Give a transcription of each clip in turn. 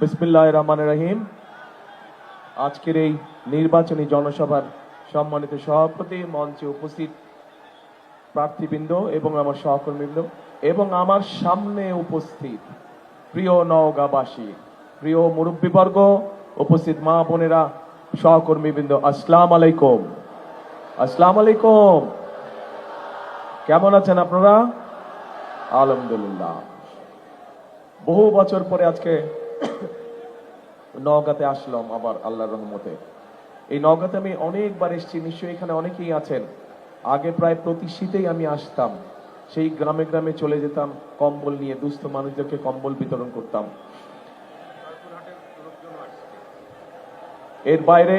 বিসমিল্লাহ রহমান রহিম। আজকের এই নির্বাচনী জনসভার সম্মানিত সভাপতি মঞ্চে উপস্থিত প্রার্থীবৃন্দ এবং আমার সহকর্মীবৃন্দ এবং আমার সামনে উপস্থিত প্রিয় নওগাঁবাসী, প্রিয় মুরব্বীবর্গ, উপস্থিত মা বোনেরা, সহকর্মীবৃন্দ, আসসালাম আলাইকুম। আসসালাম আলাইকুম। কেমন আছেন আপনারা? আলহামদুলিল্লাহ। বহু বছর পরে আজকে নওগাঁতে আসলাম আবার আল্লাহর রহমতে। এই নওগাঁতে আমি অনেকবার এসেছি, নিশ্চয়ই এখানে অনেকেই আছেন। আগে প্রায় প্রতি শীতেই আমি আসতাম। সেই গ্রামে গ্রামে চলে যেতাম, কম্বল নিয়ে দুস্থ মানুষদেরকে কম্বল বিতরণ করতাম। এর বাইরে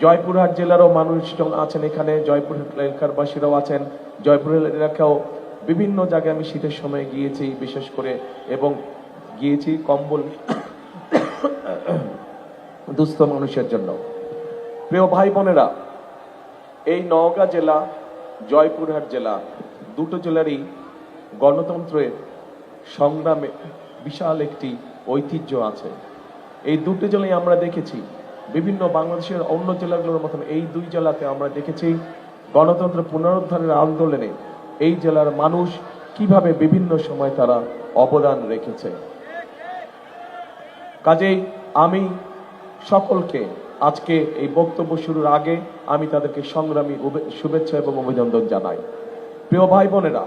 জয়পুরহাট জেলারও মানুষজন আছেন এখানে, জয়পুরহাট এলাকার বাসীরাও আছেন। জয়পুরহাট এলাকাও বিভিন্ন জায়গায় আমি শীতের সময় গিয়েছি, বিশেষ করে, এবং গিয়েছি কম্বল দুস্থ মানুষের জন্য। প্রিয় ভাই বোনেরা, এই নওগাঁ জেলা, জয়পুরহাট জেলা দুটো জেলারই গণতন্ত্রের সংগ্রামে বিশাল একটি ঐতিহ্য আছে। এই দুটো জেলায় আমরা দেখেছি, বিভিন্ন বাংলাদেশের অন্য জেলাগুলোর মতন এই দুই জেলাতে আমরা দেখেছি গণতন্ত্র পুনরুদ্ধারের আন্দোলনে এই জেলার মানুষ কীভাবে বিভিন্ন সময় তারা অবদান রেখেছে। কাজেই আমি সকলকে আজকে এই বক্তব্য শুরুর আগে আমি তাদেরকে সংগ্রামী শুভেচ্ছা এবং অভিনন্দন জানাই। প্রিয় ভাই বোনেরা